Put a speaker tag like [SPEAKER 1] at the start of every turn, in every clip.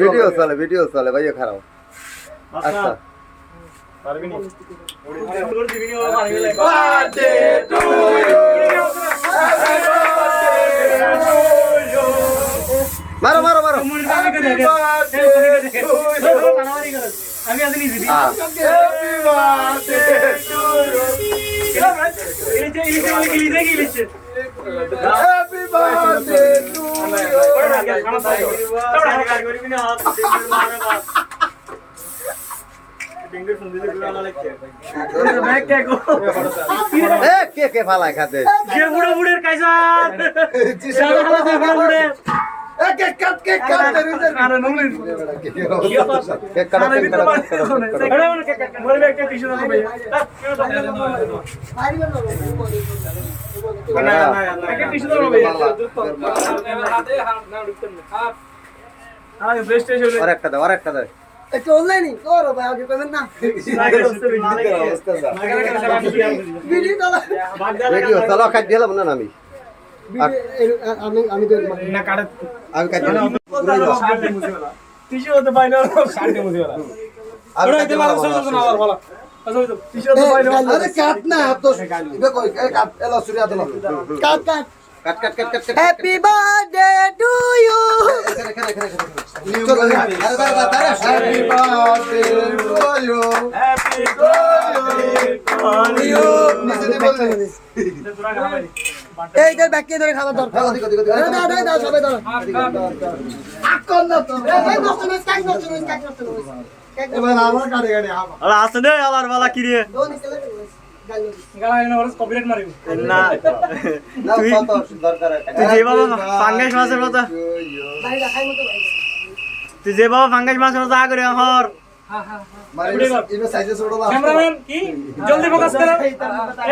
[SPEAKER 1] Video চলে video চলে video চলে ভাইয়া খারাপ আচ্ছা মারো মারো মারো।
[SPEAKER 2] আমি আজ নিজে। ইলিশে, birthday to ইলিশে কি কে
[SPEAKER 1] ফালায় খাতে
[SPEAKER 2] যে বুড়ের কাইসার।
[SPEAKER 1] একটা দাও আর একটা দাও
[SPEAKER 3] একটু অনলাইনই করো ভাই আগে পেমেন্ট না ভিডিও কল
[SPEAKER 1] খাই দিলাম না আমি
[SPEAKER 3] আমি আমি তো
[SPEAKER 2] না কাটে
[SPEAKER 1] আমি খাই দিলাম
[SPEAKER 2] হতে পাই না শান্তি মুজিওলা
[SPEAKER 1] আমি
[SPEAKER 2] ওরা
[SPEAKER 1] খাই
[SPEAKER 2] ভালো সহজ না। আবার ভালো আচ্ছা
[SPEAKER 4] আরে কাট না তো কই কাট এলো সুরিয়া দিলাম
[SPEAKER 1] cut cut.
[SPEAKER 3] Cut cut cut cut
[SPEAKER 4] cut happy birthday to you আরে happy birthday to you
[SPEAKER 2] happy
[SPEAKER 4] you নিচে দে বল
[SPEAKER 3] এই দের ব্যাকে ধরে খাবার দরকার।
[SPEAKER 5] বালা কি রে?
[SPEAKER 2] মারিব।
[SPEAKER 5] না।
[SPEAKER 1] না
[SPEAKER 5] তুই-
[SPEAKER 1] কত
[SPEAKER 5] যে বাবা ফাঙ্গাস মাছের মতো
[SPEAKER 3] ভাই দেখাই মতো ভাই
[SPEAKER 5] তুই যে বাবা ফাঙ্গাস মাছের মতো আ করে হর
[SPEAKER 4] মানে ইবে সাইজে ছোট না
[SPEAKER 2] कैमरामैन की जल्दी फोकस करो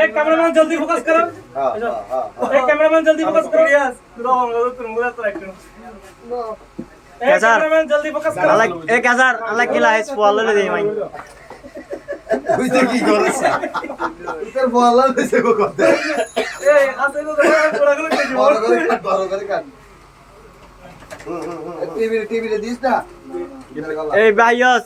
[SPEAKER 2] एक कैमरामैन जल्दी फोकस करो
[SPEAKER 1] হ্যাঁ হ্যাঁ হ্যাঁ
[SPEAKER 2] एक कैमरामैन जल्दी फोकस करो एक
[SPEAKER 5] कैसा?
[SPEAKER 2] कैमरामैन जल्दी फोकस करो
[SPEAKER 5] আলা এ কাজার আলা কি লাইস পোয়ালে দে মাই
[SPEAKER 4] বুঝতে কি করিস তোর বলা দিছে গো কথা
[SPEAKER 2] ए आसे तो पूरा कर के
[SPEAKER 4] বড় করে কাট বড় করে কাট টিভি টিভি রে দিস না
[SPEAKER 5] এই ভাইয়স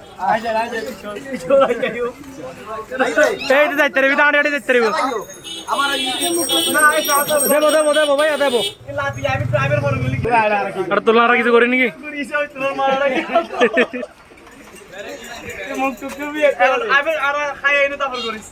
[SPEAKER 5] এই তো যাইতে রে দাঁড়ে আড়ে যাইতে রে দেবো দেবো দেবো ভাইয়া দেবো আর তোলা আর কিছু করি নাকি
[SPEAKER 2] মুখ টুকু আর খাই তারপর করিস